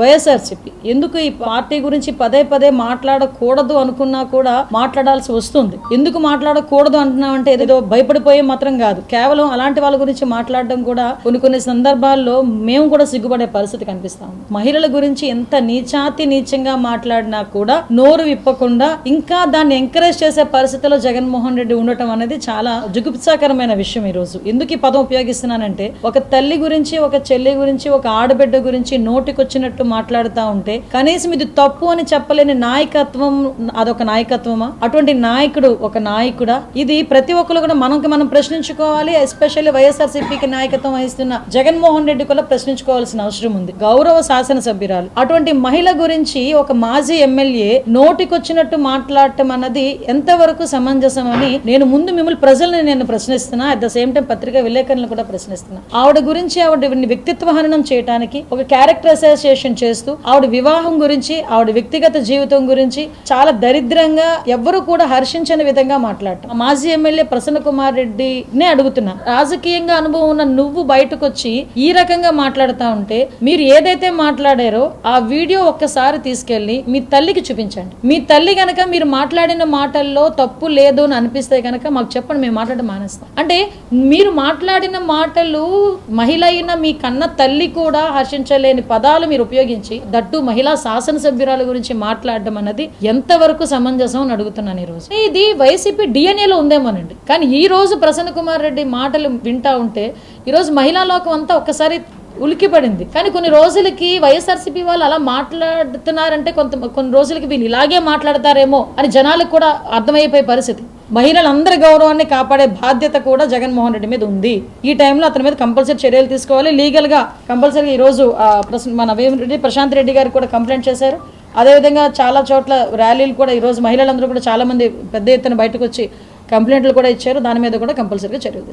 వైఎస్ఆర్సీపీ. ఎందుకు ఈ పార్టీ గురించి పదే పదే మాట్లాడకూడదు అనుకున్నా కూడా మాట్లాడాల్సి వస్తుంది. ఎందుకు మాట్లాడకూడదు అంటున్నామంటే ఏదో భయపడిపోయే మాత్రం కాదు. కేవలం అలాంటి వాళ్ళ గురించి మాట్లాడడం కూడా కొన్ని కొన్ని సందర్భాల్లో మేము కూడా సిగ్గుపడే పరిస్థితి కనిపిస్తాం మహిళల గురించి ఎంత నీచాతి నీచంగా మాట్లాడినా కూడా నోరు విప్పకుండా ఇంకా దాన్ని ఎంకరేజ్ చేసే పరిస్థితిలో జగన్మోహన్ రెడ్డి ఉండటం అనేది చాలా జుగుప్సాకరమైన విషయం ఈ రోజు ఎందుకు ఈ పదం ఉపయోగిస్తున్నానంటే ఒక తల్లి గురించి ఒక చెల్లి గురించి ఒక ఆడబిడ్డ గురించి నోటికొచ్చినట్టు మాట్లాడుతూ ఉంటే కనీసం ఇది తప్పు అని చెప్పలేని నాయకత్వం అదొక నాయకత్వమా? అటువంటి నాయకుడు ఒక నాయకుడా? ఇది ప్రతి ఒక్కరు కూడా మనకి మనం ప్రశ్నించుకోవాలి ఎస్పెషల్లీ వైఎస్ఆర్సీపీకి నాయకత్వం వహిస్తున్న జగన్మోహన్ రెడ్డి కూడా ప్రశ్నించుకోవాల్సిన అవసరం ఉంది. గౌరవ శాసనసభ్యురాలు అటువంటి మహిళ గురించి ఒక మాజీ ఎమ్మెల్యే నోటికొచ్చినట్టు మాట్లాడటం అన్నది ఎంతవరకు సమంజసం అని నేను ముందు మిమ్మల్ని ప్రజల్ని నేను ప్రశ్నిస్తున్నా అట్ ద సేమ్ టైం పత్రికా విలేకరులను కూడా ప్రశ్నిస్తున్నా. ఆవిడ గురించి ఆవిడ వ్యక్తిత్వ హననం చేయడానికి ఒక క్యారెక్టర్ చేస్తూ ఆవిడ వివాహం గురించి ఆవిడ వ్యక్తిగత జీవితం గురించి చాలా దరిద్రంగా ఎవ్వరు కూడా హర్షించని విధంగా మాట్లాడటం. మాజీ ఎమ్మెల్యే ప్రసన్న కుమార్ రెడ్డినే అడుగుతున్నా రాజకీయంగా అనుభవం ఉన్న నువ్వు బయటకు వచ్చి ఈ రకంగా మాట్లాడుతా ఉంటే మీరు ఏదైతే మాట్లాడారో ఆ వీడియో ఒక్కసారి తీసుకెళ్ళి మీ తల్లికి చూపించండి. మీ తల్లి గనక మీరు మాట్లాడిన మాటల్లో తప్పు లేదు అని అనిపిస్తే కనుక మాకు చెప్పండి మేము మాట్లాడడం మానేస్తాం. అంటే మీరు మాట్లాడిన మాటలు మహిళ అయిన మీ కన్న తల్లి కూడా హర్షించలేని పదాలు మీరు ఉపయోగించి దట్టు మహిళా శాసనసభ్యురాల గురించి మాట్లాడడం అన్నది ఎంతవరకు సమంజసం అని అడుగుతున్నాను ఈ రోజు. ఇది వైసీపీ డిఎన్ఏలో ఉందేమోనండి. కానీ ఈ రోజు ప్రసన్న కుమార్ రెడ్డి మాటలు వింటా ఉంటే ఈరోజు మహిళా లోకం అంతా ఒక్కసారి ఉలికిపడింది కానీ కొన్ని రోజులకి వైఎస్ఆర్సీపీ వాళ్ళు అలా మాట్లాడుతున్నారంటే కొంత కొన్ని రోజులకి వీళ్ళు ఇలాగే మాట్లాడతారేమో అని జనాలకు కూడా అర్థమైపోయే పరిస్థితి. మహిళలందరి గౌరవాన్ని కాపాడే బాధ్యత కూడా జగన్మోహన్ రెడ్డి మీద ఉంది. ఈ టైంలో అతని మీద కంపల్సరీ చర్యలు తీసుకోవాలి. లీగల్గా కంపల్సరీ ఈరోజు రోజు మన రెడ్డి ప్రశాంత్ రెడ్డి గారికి కూడా కంప్లైంట్ చేశారు. అదేవిధంగా చాలా చోట్ల ర్యాలీలు కూడా ఈరోజు మహిళలందరూ కూడా చాలామంది పెద్ద ఎత్తున బయటకు వచ్చి కంప్లైంట్లు కూడా ఇచ్చారు. దాని మీద కూడా కంపల్సరీగా చర్యలు తీసుకుంటారు